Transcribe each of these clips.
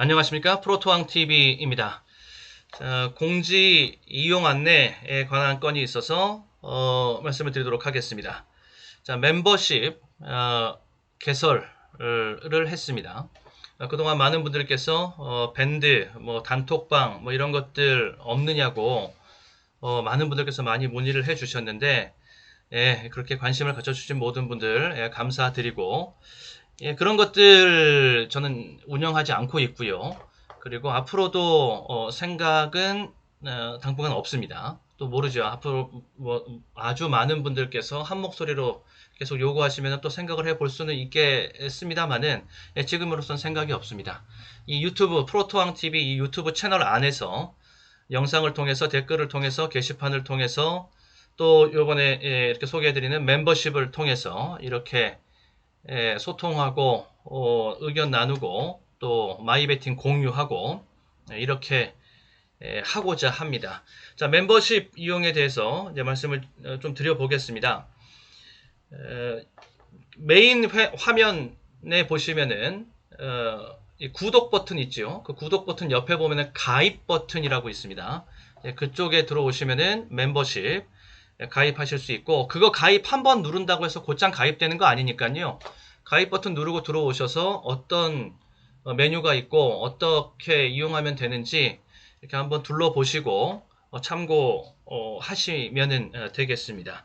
안녕하십니까 프로토왕TV입니다. 자, 공지 이용 안내에 관한 건이 있어서 어, 말씀을 드리도록 하겠습니다. 자, 멤버십 어, 개설을 했습니다. 어, 그동안 많은 분들께서 어, 밴드, 뭐 단톡방 뭐 이런 것들 없느냐고 어, 많은 분들께서 많이 문의를 해주셨는데 예, 그렇게 관심을 가져주신 모든 분들 예, 감사드리고 예, 그런 것들 저는 운영하지 않고 있고요. 그리고 앞으로도 어, 생각은 어, 당분간 없습니다. 또 모르죠. 앞으로 뭐 아주 많은 분들께서 한 목소리로 계속 요구하시면 또 생각을 해 볼 수는 있겠습니다만은 예, 지금으로선 생각이 없습니다. 이 유튜브 프로토왕 TV 이 유튜브 채널 안에서 영상을 통해서 댓글을 통해서 게시판을 통해서 또 요번에 예, 이렇게 소개해드리는 멤버십을 통해서 이렇게 예, 소통하고 어, 의견 나누고 또 마이베팅 공유하고 예, 이렇게 예, 하고자 합니다. 자 멤버십 이용에 대해서 이제 말씀을 어, 좀 드려보겠습니다. 에, 메인 회- 화면에 보시면은 어, 이 구독 버튼 있죠. 그 구독 버튼 옆에 보면은 가입 버튼이라고 있습니다. 예, 그쪽에 들어오시면은 멤버십 예, 가입하실 수 있고 그거 가입 한 번 누른다고 해서 곧장 가입되는 거 아니니까요. 가입 버튼 누르고 들어오셔서 어떤 어, 메뉴가 있고 어떻게 이용하면 되는지 이렇게 한번 둘러보시고 어, 참고 어, 하시면 되겠습니다.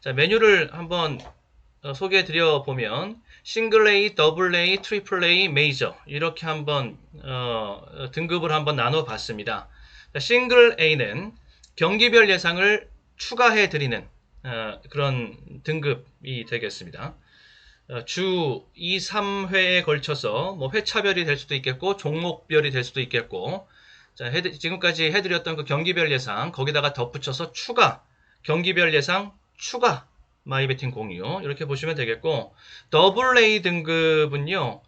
자, 메뉴를 한번 어, 소개해 드려 보면 싱글 A, 더블 A, 트리플 A, 메이저 이렇게 한번 등급을 한번 나눠 봤습니다. 자, 싱글 A는 경기별 예상을 추가해 드리는 어, 그런 등급이 되겠습니다. 어, 주 2, 3회에 걸쳐서 뭐 회차별이 될 수도 있겠고 종목별이 될 수도 있겠고. 자, 해드- 지금까지 해드렸던 그 경기별 예상 거기다가 덧붙여서 추가 경기별 예상 추가 마이베팅 공유 이렇게 보시면 되겠고. 더블 A 등급은요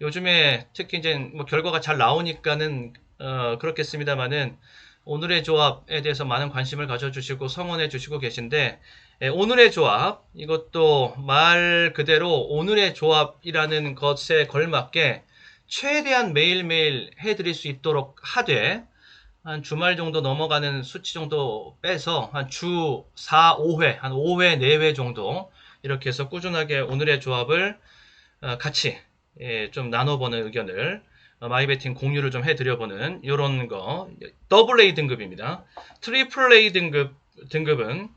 요즘에 특히 이제 뭐 결과가 잘 나오니까는 어, 그렇겠습니다만은 오늘의 조합에 대해서 많은 관심을 가져주시고 성원해 주시고 계신데 예, 오늘의 조합 이것도 말 그대로 오늘의 조합이라는 것에 걸맞게 최대한 매일매일 해드릴 수 있도록 하되 한 주말 정도 넘어가는 수치 정도 빼서 한 주 4, 5회, 한 5회, 4회 정도 이렇게 해서 꾸준하게 오늘의 조합을 어, 같이 예, 좀 나눠보는 의견을 어, 마이베팅 공유를 좀 해드려보는 이런 거 더블 A 등급입니다. 트리플 A 등급 등급은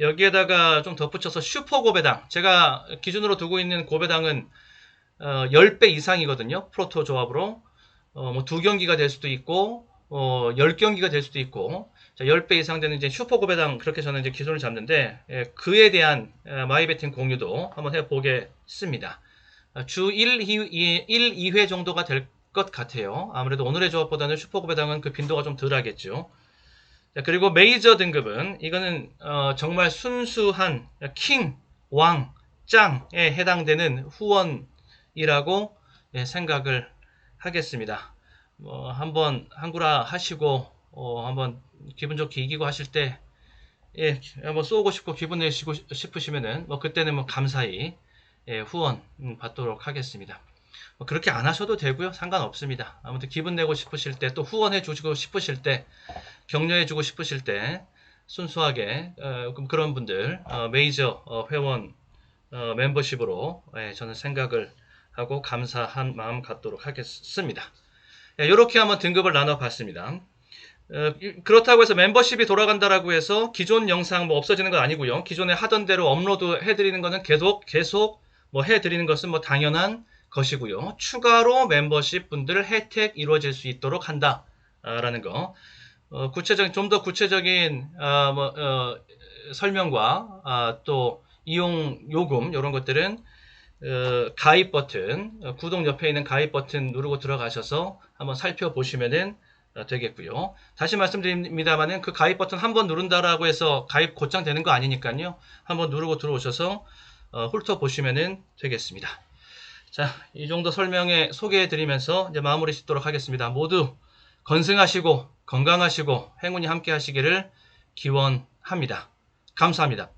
여기에다가 좀 덧붙여서 슈퍼 고배당 제가 기준으로 두고 있는 고배당은 어, 10배 이상이거든요. 프로토 조합으로 어, 뭐두 경기가 될 수도 있고 어, 10경기가 될 수도 있고 자, 10배 이상 되는 이제 슈퍼 고배당 그렇게 저는 이제 기준을 잡는데 예, 그에 대한 에, 마이베팅 공유도 한번 해보겠습니다. 아, 주 1, 2, 1, 2회 정도가 될 것 같아요. 아무래도 오늘의 조합보다는 슈퍼 고배당은 그 빈도가 좀 덜 하겠죠. 자, 그리고 메이저 등급은 이거는 어, 정말 순수한 킹, 왕, 짱에 해당되는 후원이라고 예, 생각을 하겠습니다. 뭐 한번 한구라 하시고 어, 한번 기분 좋게 이기고 하실 때 예, 한번 쏘고 싶고 기분 내시고 싶으시면은 뭐 그때는 뭐 감사히 예, 후원 음, 받도록 하겠습니다. 뭐 그렇게 안 하셔도 되고요. 상관없습니다. 아무튼 기분 내고 싶으실 때 또 후원해 주시고 싶으실 때 격려해 주고 싶으실 때 순수하게 어, 그런 분들 어, 메이저 어, 회원 어, 멤버십으로 예, 저는 생각을 하고 감사한 마음 갖도록 하겠습니다. 이렇게 한번 등급을 나눠봤습니다. 어, 이- 그렇다고 해서 멤버십이 돌아간다라고 해서 기존 영상 뭐 없어지는 건 아니고요. 기존에 하던 대로 업로드 해드리는 거는 계속 계속 뭐 해드리는 것은 뭐 당연한 것이고요. 추가로 멤버십 분들 혜택 이루어질 수 있도록 한다라는 거. 어, 구체적인 좀 더 구체적인 아, 뭐, 어, 설명과 아, 또 이용 요금 이런 것들은 어, 가입 버튼 어, 구독 옆에 있는 가입 버튼 누르고 들어가셔서 한번 살펴보시면은 어, 되겠고요. 다시 말씀드립니다만은 그 가입 버튼 한번 누른다라고 해서 가입 곧장 되는 거 아니니까요. 한번 누르고 들어오셔서 어, 훑어 보시면은 되겠습니다. 자, 이 정도 설명에 소개해 드리면서 이제 마무리 짓도록 하겠습니다. 모두 건승하시고 건강하시고 행운이 함께 하시기를 기원합니다. 감사합니다.